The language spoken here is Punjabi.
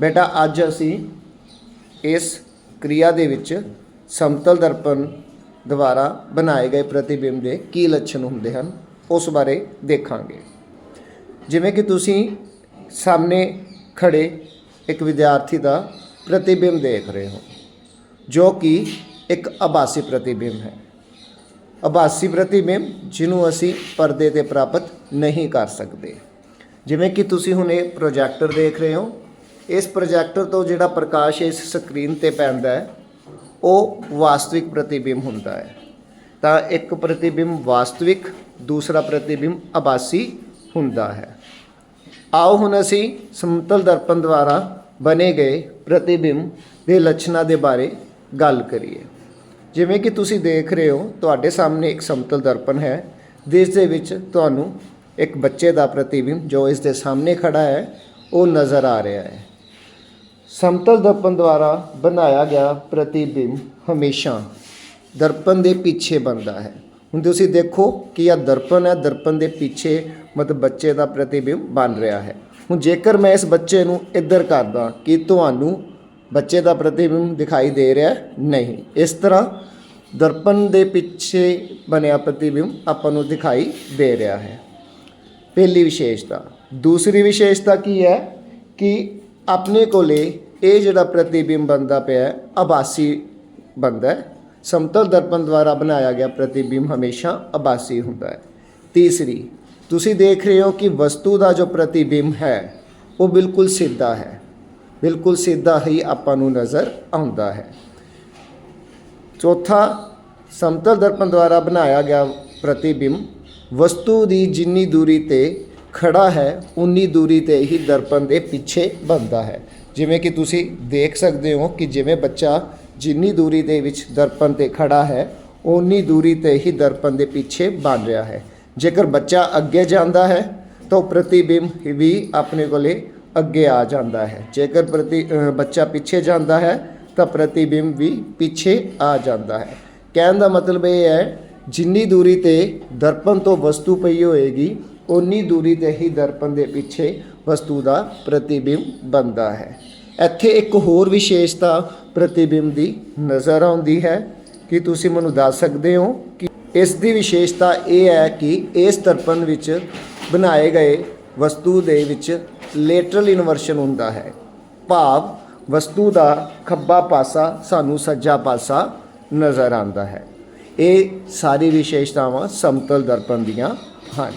ਬੇਟਾ, ਅੱਜ ਅਸੀਂ ਇਸ ਕਿਰਿਆ ਦੇ ਵਿੱਚ ਸਮਤਲ ਦਰਪਣ ਦੁਆਰਾ ਬਣਾਏ ਗਏ ਪ੍ਰਤੀਬਿੰਬ ਦੇ ਕੀ ਲੱਛਣ ਹੁੰਦੇ ਹਨ, ਉਸ ਬਾਰੇ ਦੇਖਾਂਗੇ। ਜਿਵੇਂ ਕਿ ਤੁਸੀਂ ਸਾਹਮਣੇ ਖੜੇ ਇੱਕ ਵਿਦਿਆਰਥੀ ਦਾ ਪ੍ਰਤੀਬਿੰਬ ਦੇਖ ਰਹੇ ਹੋ, ਜੋ ਕਿ ਇੱਕ ਆਭਾਸੀ ਪ੍ਰਤੀਬਿੰਬ ਹੈ। ਆਭਾਸੀ ਪ੍ਰਤੀਬਿੰਬ ਜਿਹਨੂੰ ਅਸੀਂ ਪਰਦੇ ਤੇ ਪ੍ਰਾਪਤ ਨਹੀਂ ਕਰ ਸਕਦੇ। ਜਿਵੇਂ ਕਿ ਤੁਸੀਂ ਹੁਣ ਇਹ ਪ੍ਰੋਜੈਕਟਰ ਦੇਖ ਰਹੇ ਹੋ ਇਸ ਪ੍ਰੋਜੈਕਟਰ ਤੋਂ ਜਿਹੜਾ ਪ੍ਰਕਾਸ਼ ਇਸ ਸਕਰੀਨ ਤੇ ਪੈਂਦਾ ਹੈ, ਉਹ ਵਾਸਤਵਿਕ ਪ੍ਰਤੀਬਿੰਬ ਹੁੰਦਾ ਹੈ। ਤਾਂ ਇੱਕ ਪ੍ਰਤੀਬਿੰਬ ਵਾਸਤਵਿਕ, ਦੂਸਰਾ ਪ੍ਰਤੀਬਿੰਬ ਆਭਾਸੀ ਹੁੰਦਾ ਹੈ। ਆਓ ਹੁਣ ਅਸੀਂ ਸਮਤਲ ਦਰਪਣ ਦੁਆਰਾ ਬਣੇ ਗਏ ਪ੍ਰਤੀਬਿੰਬ ਦੇ ਲੱਛਣਾਂ ਦੇ ਬਾਰੇ ਗੱਲ ਕਰੀਏ। ਜਿਵੇਂ ਕਿ ਤੁਸੀਂ ਦੇਖ ਰਹੇ ਹੋ, ਤੁਹਾਡੇ ਸਾਹਮਣੇ ਇੱਕ ਸਮਤਲ ਦਰਪਣ ਹੈ। ਜਿਸ ਦੇ ਵਿੱਚ ਤੁਹਾਨੂੰ ਇੱਕ ਬੱਚੇ ਦਾ ਪ੍ਰਤੀਬਿੰਬ ਜੋ ਇਸ ਦੇ ਸਾਹਮਣੇ ਖੜਾ ਹੈ, ਉਹ ਨਜ਼ਰ ਆ ਰਿਹਾ ਹੈ। ਸਮਤਲ ਦਰਪਣ ਦੁਆਰਾ ਬਣਾਇਆ ਗਿਆ ਪ੍ਰਤੀਬਿੰਬ ਹਮੇਸ਼ਾ ਦਰਪਣ ਦੇ ਪਿੱਛੇ ਬਣਦਾ ਹੈ। ਹੁਣ ਤੁਸੀਂ ਦੇਖੋ ਕਿ ਇਹ ਦਰਪਣ ਹੈ, ਦਰਪਣ ਦੇ ਪਿੱਛੇ ਮਤਲਬ ਬੱਚੇ ਦਾ ਪ੍ਰਤੀਬਿੰਬ ਬਣ ਰਿਹਾ ਹੈ। ਹੁਣ ਜੇਕਰ ਮੈਂ ਇਸ ਬੱਚੇ ਨੂੰ ਇੱਧਰ ਕਰਦਾ ਕਿ ਤੁਹਾਨੂੰ ਬੱਚੇ ਦਾ ਪ੍ਰਤੀਬਿੰਬ ਦਿਖਾਈ ਦੇ ਰਿਹਾ ਨਹੀਂ। ਇਸ ਤਰ੍ਹਾਂ ਦਰਪਣ ਦੇ ਪਿੱਛੇ ਬਣਿਆ ਪ੍ਰਤੀਬਿੰਬ ਆਪਾਂ ਨੂੰ ਦਿਖਾਈ ਦੇ ਰਿਹਾ ਹੈ। ਪਹਿਲੀ ਵਿਸ਼ੇਸ਼ਤਾ। ਦੂਸਰੀ ਵਿਸ਼ੇਸ਼ਤਾ ਕੀ ਹੈ ਕਿ ਆਪਣੇ ਕੋਲੇ ਇਹ ਜਿਹੜਾ ਪ੍ਰਤੀਬਿੰਬ ਬਣਦਾ ਪਿਆ ਹੈ, ਆਭਾਸੀ ਬਣਦਾ ਹੈ। ਸਮਤਲ ਦਰਪਣ ਦੁਆਰਾ ਬਣਾਇਆ ਗਿਆ ਪ੍ਰਤੀਬਿੰਬ ਹਮੇਸ਼ਾ ਆਭਾਸੀ ਹੁੰਦਾ ਹੈ। ਤੀਸਰੀ, ਤੁਸੀਂ ਦੇਖ ਰਹੇ ਹੋ ਕਿ ਵਸਤੂ ਦਾ ਜੋ ਪ੍ਰਤੀਬਿੰਬ ਹੈ, ਉਹ ਬਿਲਕੁਲ ਸਿੱਧਾ ਹੈ। ਬਿਲਕੁਲ ਸਿੱਧਾ ਹੀ ਆਪਾਂ ਨੂੰ ਨਜ਼ਰ ਆਉਂਦਾ ਹੈ। ਚੌਥਾ, ਸਮਤਲ ਦਰਪਣ ਦੁਆਰਾ ਬਣਾਇਆ ਗਿਆ ਪ੍ਰਤੀਬਿੰਬ ਵਸਤੂ ਦੀ ਜਿੰਨੀ ਦੂਰੀ ਤੇ ਖੜਾ ਹੈ, ਉਨੀ ਦੂਰੀ ਤੇ ਹੀ ਦਰਪਣ ਦੇ ਪਿੱਛੇ ਬਣਦਾ ਹੈ। ਜਿਵੇਂ ਕਿ ਤੁਸੀਂ ਦੇਖ ਸਕਦੇ ਹੋ ਕਿ ਜਿਵੇਂ ਬੱਚਾ ਜਿੰਨੀ ਦੂਰੀ ਦੇ ਵਿੱਚ ਦਰਪਣ ਤੇ ਖੜਾ ਹੈ ਉਨੀ ਦੂਰੀ ਤੇ ਹੀ ਦਰਪਣ ਦੇ ਪਿੱਛੇ ਬਣ ਰਿਹਾ ਹੈ। ਜੇਕਰ ਬੱਚਾ ਅੱਗੇ ਜਾਂਦਾ ਹੈ, ਤਾਂ ਉਹ ਪ੍ਰਤੀਬਿੰਬ ਵੀ ਆਪਣੇ ਕੋਲੇ ਅੱਗੇ ਆ ਜਾਂਦਾ ਹੈ। ਜੇਕਰ ਪ੍ਰਤੀ ਬੱਚਾ ਪਿੱਛੇ ਜਾਂਦਾ ਹੈ, ਤਾਂ ਪ੍ਰਤੀਬਿੰਬ ਵੀ ਪਿੱਛੇ ਆ ਜਾਂਦਾ ਹੈ। ਕਹਿਣ ਦਾ ਮਤਲਬ ਇਹ ਹੈ, ਜਿੰਨੀ ਦੂਰੀ ਤੇ ਦਰਪਣ ਤੋਂ ਵਸਤੂ ਪਈ ਹੋਏਗੀ ਉਨੀ ਦੂਰੀ ਤੇ ਹੀ ਦਰਪਣ ਦੇ ਪਿੱਛੇ ਵਸਤੂ ਦਾ ਪ੍ਰਤੀਬਿੰਬ ਬਣਦਾ ਹੈ। ਇੱਥੇ ਇੱਕ ਹੋਰ ਵਿਸ਼ੇਸ਼ਤਾ ਪ੍ਰਤੀਬਿੰਬ ਦੀ ਨਜ਼ਰ ਆਉਂਦੀ ਹੈ। ਕਿ ਤੁਸੀਂ ਮੈਨੂੰ ਦੱਸ ਸਕਦੇ ਹੋ ਕਿ ਇਸ ਦੀ ਵਿਸ਼ੇਸ਼ਤਾ ਇਹ ਹੈ ਕਿ ਇਸ ਦਰਪਣ ਵਿੱਚ ਬਣਾਏ ਗਏ ਵਸਤੂ ਦੇ ਵਿੱਚ ਲੇਟਰਲ ਇਨਵਰਸ਼ਨ ਹੁੰਦਾ ਹੈ। ਭਾਵ ਵਸਤੂ ਦਾ ਖੱਬਾ ਪਾਸਾ ਸਾਨੂੰ ਸੱਜਾ ਪਾਸਾ ਨਜ਼ਰ ਆਉਂਦਾ ਹੈ। ਇਹ ਸਾਰੀ ਵਿਸ਼ੇਸ਼ਤਾਵਾਂ ਸਮਤਲ ਦਰਪਣ ਦੀਆਂ ਹਨ।